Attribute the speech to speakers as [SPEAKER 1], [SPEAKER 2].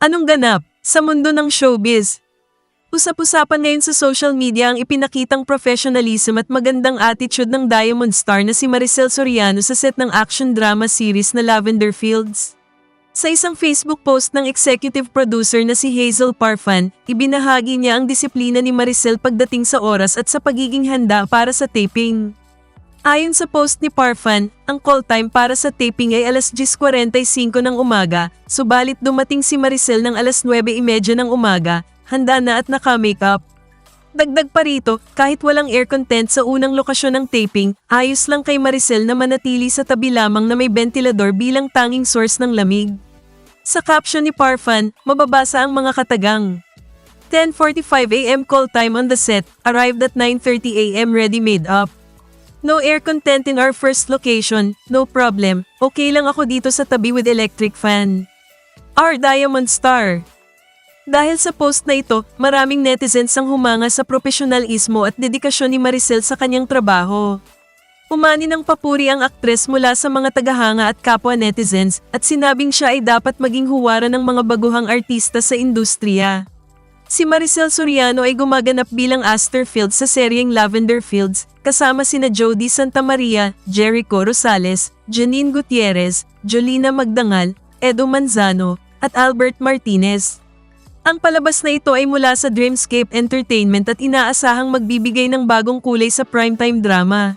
[SPEAKER 1] Anong ganap sa mundo ng showbiz? Usap-usapan ngayon sa social media ang ipinakitang professionalism at magandang attitude ng Diamond Star na si Maricel Soriano sa set ng action drama series na Lavender Fields. Sa isang Facebook post ng executive producer na si Hazel Parfan, ibinahagi niya ang disiplina ni Maricel pagdating sa oras at sa pagiging handa para sa taping. Ayon sa post ni Parfan, ang call time para sa taping ay alas 10.45 ng umaga, subalit dumating si Maricel ng alas 9.30 ng umaga, handa na at naka-makeup. Dagdag pa rito, kahit walang air content sa unang lokasyon ng taping, ayos lang kay Maricel na manatili sa tabi lamang na may ventilador bilang tanging source ng lamig. Sa caption ni Parfan, mababasa ang mga katagang. 10.45am call time on the set, arrived at 9.30am ready made up. No air content in our first location, no problem, okay lang ako dito sa tabi with electric fan. Our Diamond Star dahil sa post na ito, maraming netizens ang humanga sa profesionalismo at dedikasyon ni Maricel sa kanyang trabaho. Umani ng papuri ang aktres mula sa mga tagahanga at kapwa netizens at sinabing siya ay dapat maging huwara ng mga baguhang artista sa industriya. Si Maricel Soriano ay gumaganap bilang Aster Fields sa seryeng Lavender Fields kasama sina Jody Santa Maria, Jericho Rosales, Janine Gutierrez, Jolina Magdangal, Edo Manzano, at Albert Martinez. Ang palabas na ito ay mula sa Dreamscape Entertainment at inaasahang magbibigay ng bagong kulay sa primetime drama.